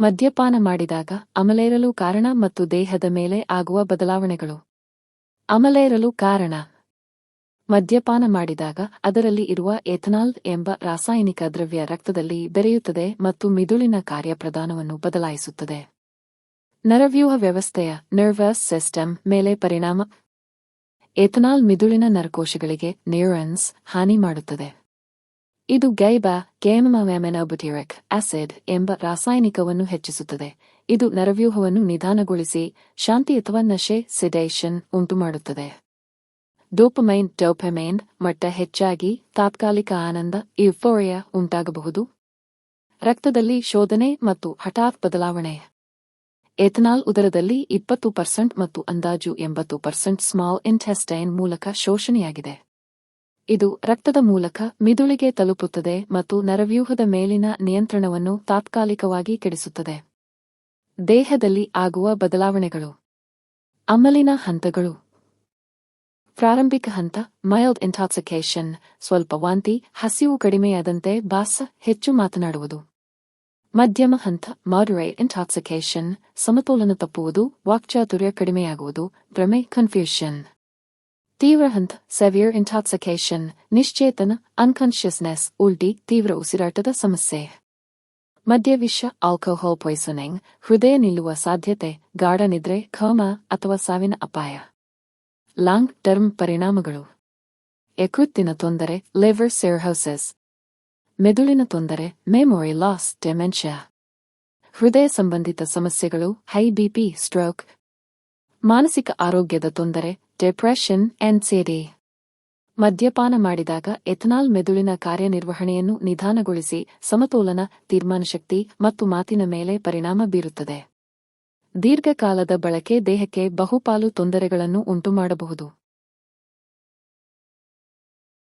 ಮದ್ಯಪಾನ ಮಾಡಿದಾಗ ಅಮಲೇರಲು ಕಾರಣ ಮತ್ತು ದೇಹದ ಮೇಲೆ ಆಗುವ ಬದಲಾವಣೆಗಳು. ಅಮಲೇರಲು ಕಾರಣ. ಮದ್ಯಪಾನ ಮಾಡಿದಾಗ ಅದರಲ್ಲಿ ಇರುವ ಎಥನಾಲ್ ಎಂಬ ರಾಸಾಯನಿಕ ದ್ರವ್ಯ ರಕ್ತದಲ್ಲಿ ಬೆರೆಯುತ್ತದೆ ಮತ್ತು ಮಿದುಳಿನ ಕಾರ್ಯಪ್ರದಾನವನ್ನು ಬದಲಾಯಿಸುತ್ತದೆ. ನರವ್ಯೂಹ ವ್ಯವಸ್ಥೆಯ ನರ್ವಸ್ ಸಿಸ್ಟಮ್ ಮೇಲೆ ಪರಿಣಾಮ. ಎಥನಾಲ್ ಮಿದುಳಿನ ನರಕೋಶಗಳಿಗೆ ನ್ಯೂರನ್ಸ್ ಹಾನಿ ಮಾಡುತ್ತದೆ. ಇದು ಗೈಬ ಕೆಮಮೆನಬುಟಿರಿಕ್ ಆಸಿಡ್ ಎಂಬ ರಾಸಾಯನಿಕವನ್ನು ಹೆಚ್ಚಿಸುತ್ತದೆ. ಇದು ನರವ್ಯೂಹವನ್ನು ನಿಧಾನಗೊಳಿಸಿ ಶಾಂತಿ ಅಥವಾ ನಶೆ, ಸಿಡೇಷನ್ ಉಂಟುಮಾಡುತ್ತದೆ. ಡೋಪಮೈನ್ ಡೋಪಮೈನ್ ಮಟ್ಟ ಹೆಚ್ಚಾಗಿ ತಾತ್ಕಾಲಿಕ ಆನಂದ ಇಫೋರಿಯಾ ಉಂಟಾಗಬಹುದು. ರಕ್ತದಲ್ಲಿ ಶೋಧನೆ ಮತ್ತು ಹಠಾತ್ ಬದಲಾವಣೆ. ಎಥನಾಲ್ ಉದರದಲ್ಲಿ ಇಪ್ಪತ್ತು ಪರ್ಸೆಂಟ್ ಮತ್ತು ಅಂದಾಜು ಎಂಬತ್ತು ಪರ್ಸೆಂಟ್ ಸ್ಮಾಲ್ ಇಂಟೆಸ್ಟೈನ್ ಮೂಲಕ ಶೋಷಣೆಯಾಗಿದೆ. ಇದು ರಕ್ತದ ಮೂಲಕ ಮಿದುಳಿಗೆ ತಲುಪುತ್ತದೆ ಮತ್ತು ನರವ್ಯೂಹದ ಮೇಲಿನ ನಿಯಂತ್ರಣವನ್ನು ತಾತ್ಕಾಲಿಕವಾಗಿ ಕೆಡಿಸುತ್ತದೆ. ದೇಹದಲ್ಲಿ ಆಗುವ ಬದಲಾವಣೆಗಳು. ಅಮಲಿನ ಹಂತಗಳು. ಪ್ರಾರಂಭಿಕ ಹಂತ ಮೈಲ್ಡ್ ಇಂಟಾಕ್ಸಿಕೇಶನ್ ಸ್ವಲ್ಪ ವಾಂತಿ, ಹಸಿವು ಕಡಿಮೆಯಾದಂತೆ ಬಾಸ ಹೆಚ್ಚು ಮಾತನಾಡುವುದು. ಮಧ್ಯಮ ಹಂತ ಮಾಡ್ಯುರೇಟ್ ಇಂಟಾಕ್ಸಿಕೇಶನ್ ಸಮತೋಲನ ತಪ್ಪುವುದು, ವಾಕ್ಚಾತುರ್ಯ ಕಡಿಮೆಯಾಗುವುದು, ಭ್ರಮೆ ಕನ್ಫ್ಯೂಷನ್ ತೀವ್ರ ಹಂತ ಸೆವಿಯರ್ ಇಂಟಾಕ್ಸಿಕೇಷನ್ ನಿಶ್ಚೇತನ ಅನ್ಕಾನ್ಷಿಯಸ್ನೆಸ್ ಉಲ್ಟಿ, ತೀವ್ರ ಉಸಿರಾಟದ ಸಮಸ್ಯೆ. ಮದ್ಯವಿಷ ಆಲ್ಕೋಹಾಲ್ ಪಾಯ್ಸನಿಂಗ್ ಹೃದಯ ನಿಲ್ಲುವ ಸಾಧ್ಯತೆ, ಗಾಢ ನಿದ್ರೆ, ಖಮ ಅಥವಾ ಸಾವಿನ ಅಪಾಯ. ಲಾಂಗ್ ಟರ್ಮ್ ಪರಿಣಾಮಗಳು. ಯಕೃತ್ತಿನ ತೊಂದರೆ ಲಿವರ್ ಸೆರ್ಹೌಸಸ್ ಮೆದುಳಿನ ತೊಂದರೆ ಮೆಮೊರಿ ಲಾಸ್ ಡೆಮೆನ್ಷಿಯಾ ಹೃದಯ ಸಂಬಂಧಿತ ಸಮಸ್ಯೆಗಳು ಹೈ ಬಿಪಿ ಸ್ಟ್ರೋಕ್ ಮಾನಸಿಕ ಆರೋಗ್ಯದ ತೊಂದರೆ ಡಿಪ್ರೆಷನ್ ಎನ್ಸಿಡಿ ಮದ್ಯಪಾನ ಮಾಡಿದಾಗ ಎಥನಾಲ್ ಮೆದುಳಿನ ಕಾರ್ಯನಿರ್ವಹಣೆಯನ್ನು ನಿಧಾನಗೊಳಿಸಿ ಸಮತೋಲನ ತೀರ್ಮಾನಶಕ್ತಿ ಮತ್ತು ಮಾತಿನ ಮೇಲೆ ಪರಿಣಾಮ ಬೀರುತ್ತದೆ. ದೀರ್ಘಕಾಲದ ಬಳಕೆ ದೇಹಕ್ಕೆ ಬಹುಪಾಲು ತೊಂದರೆಗಳನ್ನು ಉಂಟುಮಾಡಬಹುದು.